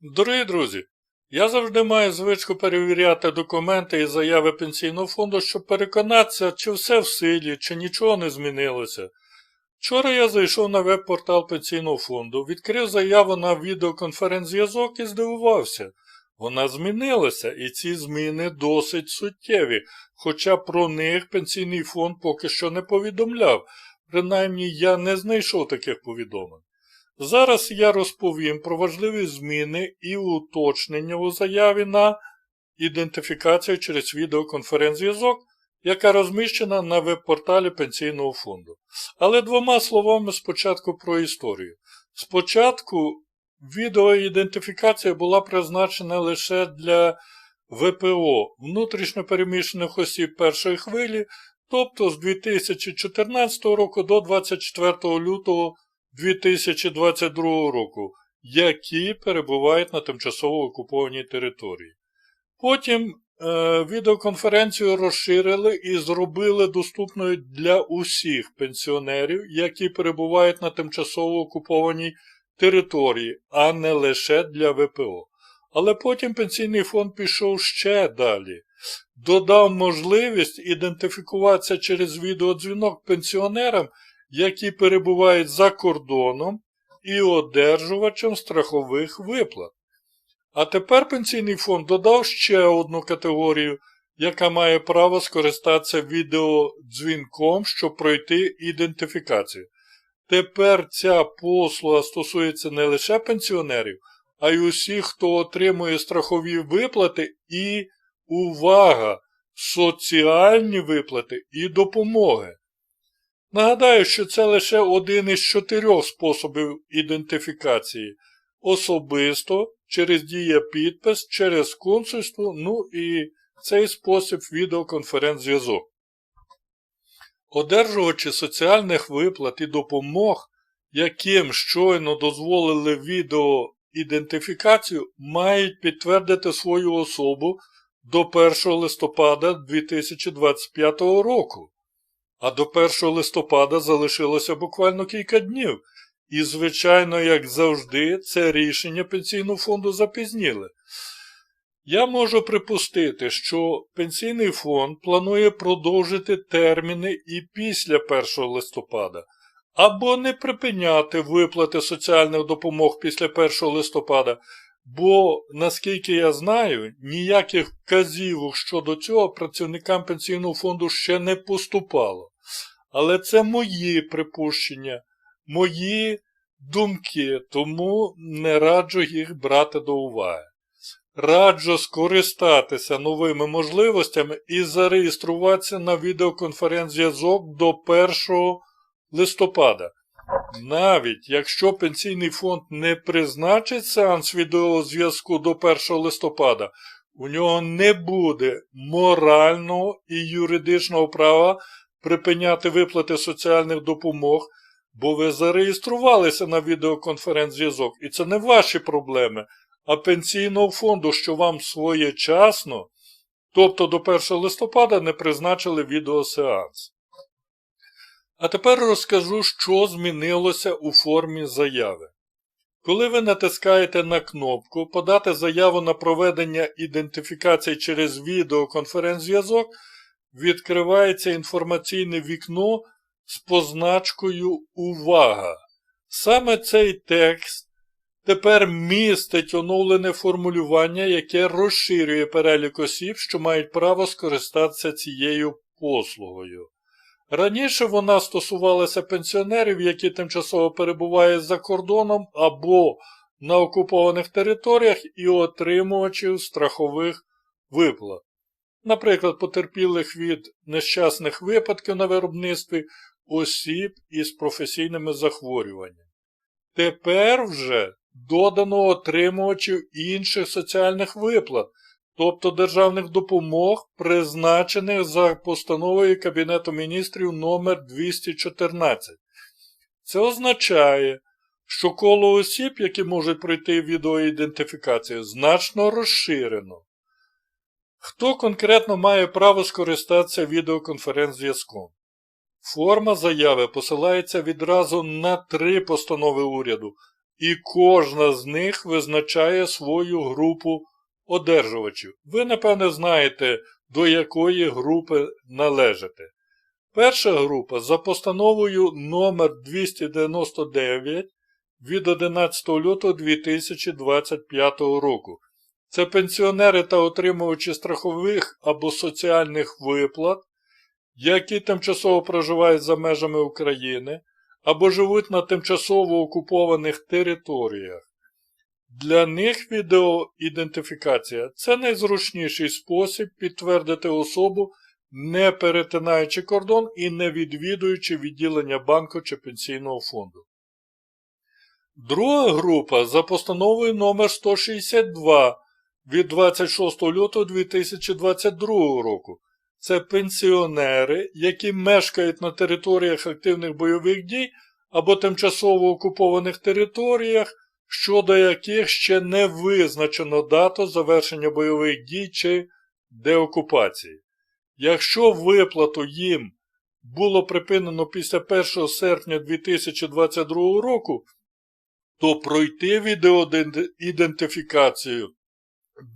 Дорогі друзі, я завжди маю звичку перевіряти документи і заяви пенсійного фонду, щоб переконатися, чи все в силі, чи нічого не змінилося. Вчора я зайшов на веб-портал пенсійного фонду, відкрив заяву на відеоконференц-зв'язок і здивувався. Вона змінилася, і ці зміни досить суттєві, хоча про них пенсійний фонд поки що не повідомляв, принаймні я не знайшов таких повідомлень. Зараз я розповім про важливі зміни і уточнення у заяві на ідентифікацію через відеоконференц-зв'язок, яка розміщена на веб-порталі Пенсійного фонду. Але двома словами спочатку про історію. Спочатку відеоідентифікація була призначена лише для ВПО внутрішньопереміщених осіб першої хвилі, тобто з 2014 року до 24 лютого 2022 року, які перебувають на тимчасово окупованій території. Потім е, відеоконференцію розширили і зробили доступною для усіх пенсіонерів, які перебувають на тимчасово окупованій території, а не лише для ВПО. Але потім пенсійний фонд пішов ще далі. Додав можливість ідентифікуватися через відеодзвінок пенсіонерам, які перебувають за кордоном і одержувачем страхових виплат. А тепер пенсійний фонд додав ще одну категорію, яка має право скористатися відеодзвінком, щоб пройти ідентифікацію. Тепер ця послуга стосується не лише пенсіонерів, а й усіх, хто отримує страхові виплати і, увага, соціальні виплати і допомоги. Нагадаю, що це лише один із чотирьох способів ідентифікації. Особисто, через дія-підпис, через консульство, ну і цей спосіб відеоконференц-зв'язок. Одержувачі соціальних виплат і допомог, яким щойно дозволили відеоідентифікацію, мають підтвердити свою особу до 1 листопада 2025 року. А до 1 листопада залишилося буквально кілька днів. І, звичайно, як завжди, це рішення пенсійного фонду запізніли. Я можу припустити, що пенсійний фонд планує продовжити терміни і після 1 листопада, або не припиняти виплати соціальних допомог після 1 листопада, бо, наскільки я знаю, ніяких вказівок щодо цього працівникам пенсійного фонду ще не поступало. Але це мої припущення, мої думки, тому не раджу їх брати до уваги. Раджу скористатися новими можливостями і зареєструватися на відеоконференц-зв'язок до 1 листопада. Навіть якщо пенсійний фонд не призначить сеанс відеозв'язку до 1 листопада, у нього не буде морального і юридичного права припиняти виплати соціальних допомог, бо ви зареєструвалися на відеоконференц-зв'язок, і це не ваші проблеми, а пенсійного фонду, що вам своєчасно, тобто до 1 листопада, не призначили відеосеанс. А тепер розкажу, що змінилося у формі заяви. Коли ви натискаєте на кнопку Подати заяву на проведення ідентифікації через відеоконференц-зв'язок, відкривається інформаційне вікно з позначкою Увага. Саме цей текст тепер містить оновлене формулювання, яке розширює перелік осіб, що мають право скористатися цією послугою. Раніше вона стосувалася пенсіонерів, які тимчасово перебувають за кордоном або на окупованих територіях і отримувачів страхових виплат. Наприклад, потерпілих від нещасних випадків на виробництві осіб із професійними захворюваннями. Тепер вже додано отримувачів інших соціальних виплат, тобто державних допомог, призначених за постановою Кабінету міністрів номер 214. Це означає, що коло осіб, які можуть пройти відеоідентифікацію, значно розширено. Хто конкретно має право скористатися відеоконференц-зв'язком? Форма заяви посилається відразу на три постанови уряду, і кожна з них визначає свою групу одержувачів. Ви, напевне, знаєте, до якої групи належите. Перша група за постановою номер 299 від 11 лютого 2025 року. Це пенсіонери та отримувачі страхових або соціальних виплат, які тимчасово проживають за межами України або живуть на тимчасово окупованих територіях. Для них відеоідентифікація це найзручніший спосіб підтвердити особу, не перетинаючи кордон і не відвідуючи відділення банку чи пенсійного фонду. Друга група за постановою номер 162 від 26 лютого 2022 року. Це пенсіонери, які мешкають на територіях активних бойових дій або тимчасово окупованих територіях, щодо яких ще не визначено дату завершення бойових дій чи деокупації. Якщо виплату їм було припинено після 1 серпня 2022 року, то пройти відеоідентифікацію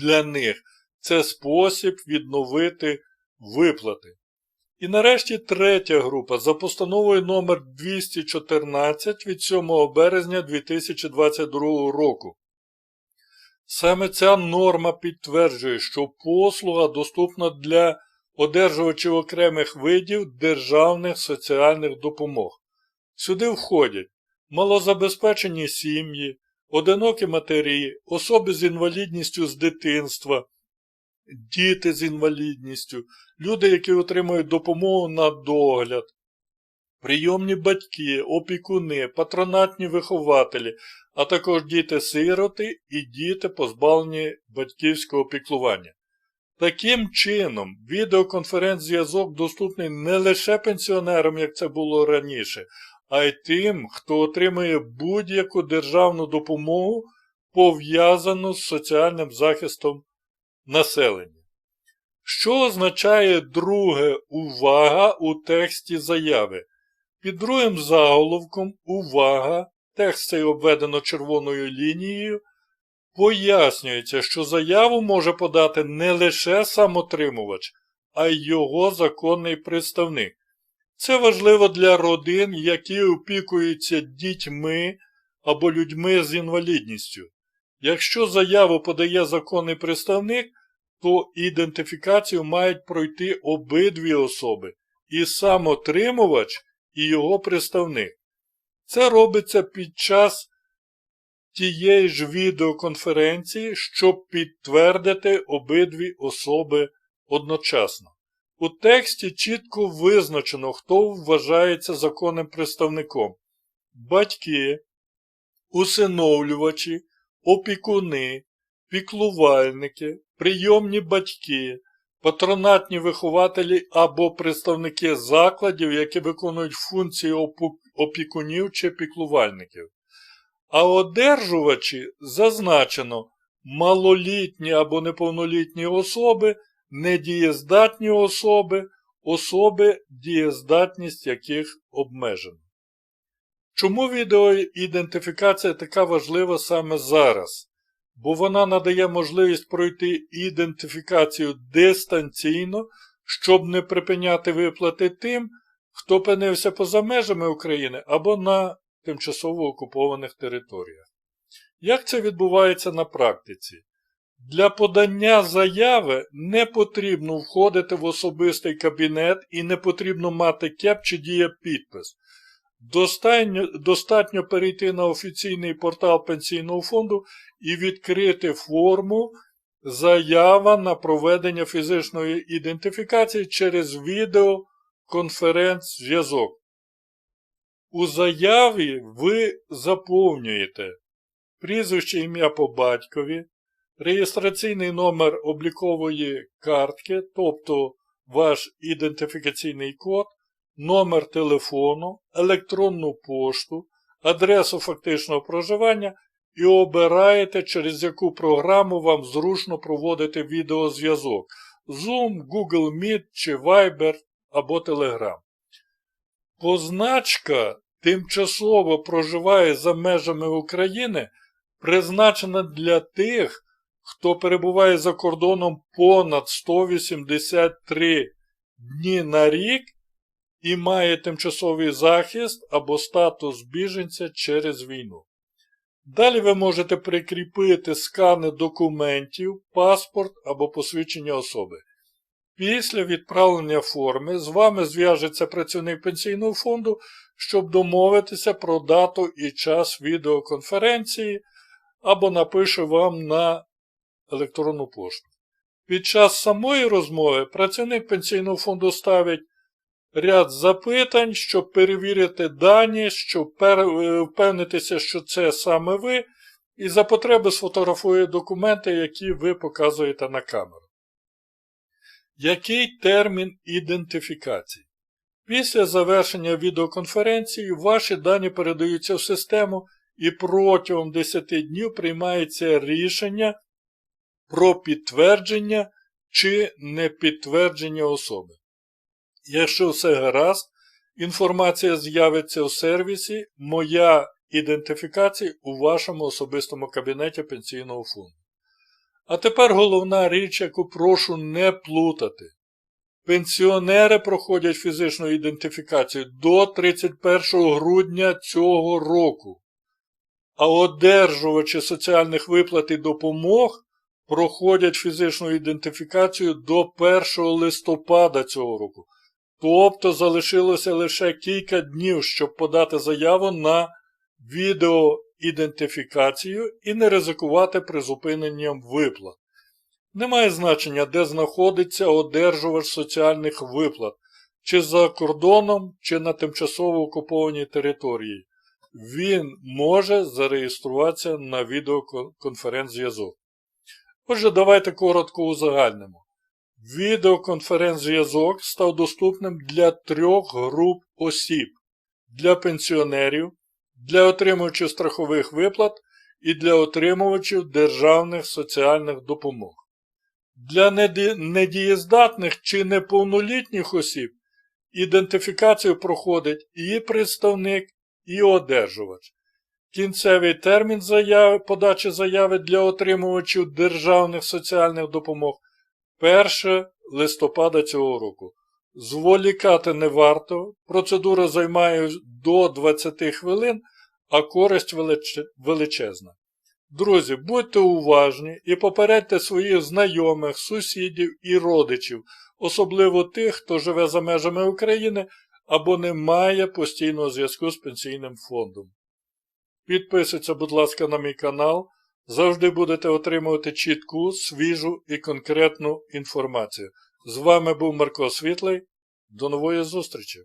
для них це спосіб відновити виплати. І нарешті третя група за постановою номер 214 від 7 березня 2022 року. Саме ця норма підтверджує, що послуга доступна для одержувачів окремих видів державних соціальних допомог. Сюди входять малозабезпечені сім'ї, одинокі матері, особи з інвалідністю з дитинства, діти з інвалідністю, люди, які отримують допомогу на догляд, прийомні батьки, опікуни, патронатні вихователі, а також діти-сироти і діти, позбавлені батьківського піклування. Таким чином, відеоконференц-зв'язок доступний не лише пенсіонерам, як це було раніше, а й тим, хто отримує будь-яку державну допомогу, пов'язану з соціальним захистом населення. Що означає друге увага у тексті заяви? Під другим заголовком увага, текст цей обведено червоною лінією, пояснюється, що заяву може подати не лише самотримувач, а й його законний представник. Це важливо для родин, які опікуються дітьми або людьми з інвалідністю. Якщо заяву подає законний представник, то ідентифікацію мають пройти обидві особи і сам отримувач, і його представник. Це робиться під час тієї ж відеоконференції, щоб підтвердити обидві особи одночасно. У тексті чітко визначено, хто вважається законним представником. Батьки, усиновлювачі, опікуни, піклувальники, прийомні батьки, патронатні вихователі або представники закладів, які виконують функції опікунів чи піклувальників. А одержувачі зазначено малолітні або неповнолітні особи, недієздатні особи, особи, дієздатність яких обмежена. Чому відеоідентифікація така важлива саме зараз? Бо вона надає можливість пройти ідентифікацію дистанційно, щоб не припиняти виплати тим, хто опинився поза межами України або на тимчасово окупованих територіях. Як це відбувається на практиці? Для подання заяви не потрібно входити в особистий кабінет і не потрібно мати кеп чи дієпідпис. Достатньо, достатньо перейти на офіційний портал Пенсійного фонду і відкрити форму заява на проведення фізичної ідентифікації через відеоконференц-зв'язок. У заяві ви заповнюєте прізвище ім'я по батькові, реєстраційний номер облікової картки, тобто ваш ідентифікаційний код, номер телефону, електронну пошту, адресу фактичного проживання і обираєте, через яку програму вам зручно проводити відеозв'язок Zoom, Google Meet чи Viber або Telegram. Позначка тимчасово проживає за межами України, призначена для тих, хто перебуває за кордоном понад 183 дні на рік і має тимчасовий захист або статус біженця через війну. Далі ви можете прикріпити скани документів, паспорт або посвідчення особи. Після відправлення форми з вами зв'яжеться працівник пенсійного фонду, щоб домовитися про дату і час відеоконференції або напише вам на електронну пошту. Під час самої розмови працівник пенсійного фонду ставить ряд запитань, щоб перевірити дані, щоб впевнитися, що це саме ви, і за потреби сфотографує документи, які ви показуєте на камеру. Який термін ідентифікації? Після завершення відеоконференції ваші дані передаються в систему і протягом 10 днів приймається рішення про підтвердження чи непідтвердження особи. Якщо все гаразд, інформація з'явиться у сервісі Моя ідентифікація у вашому особистому кабінеті пенсійного фонду. А тепер головна річ, яку прошу не плутати. Пенсіонери проходять фізичну ідентифікацію до 31 грудня цього року, а одержувачі соціальних виплат і допомог проходять фізичну ідентифікацію до 1 листопада цього року. Тобто залишилося лише кілька днів, щоб подати заяву на відеоідентифікацію і не ризикувати призупиненням виплат. Немає значення, де знаходиться одержувач соціальних виплат, чи за кордоном, чи на тимчасово окупованій території. Він може зареєструватися на відеоконференц-зв'язок. Отже, давайте коротко узагальнимо. Відеоконференц-зв'язок став доступним для трьох груп осіб: для пенсіонерів, для отримувачів страхових виплат і для отримувачів державних соціальних допомог. Для недієздатних чи неповнолітніх осіб ідентифікацію проходить і представник, і одержувач. Кінцевий термін заяви, подачі заяви для отримувачів державних соціальних допомог 1 листопада цього року. Зволікати не варто, процедура займає до 20 хвилин, а користь велич- величезна. Друзі, будьте уважні і попередьте своїх знайомих, сусідів і родичів, особливо тих, хто живе за межами України або не має постійного зв'язку з пенсійним фондом. Підписуйтесь, будь ласка, на мій канал. Завжди будете отримувати чітку, свіжу і конкретну інформацію. З вами був Марко Світлий. До нової зустрічі!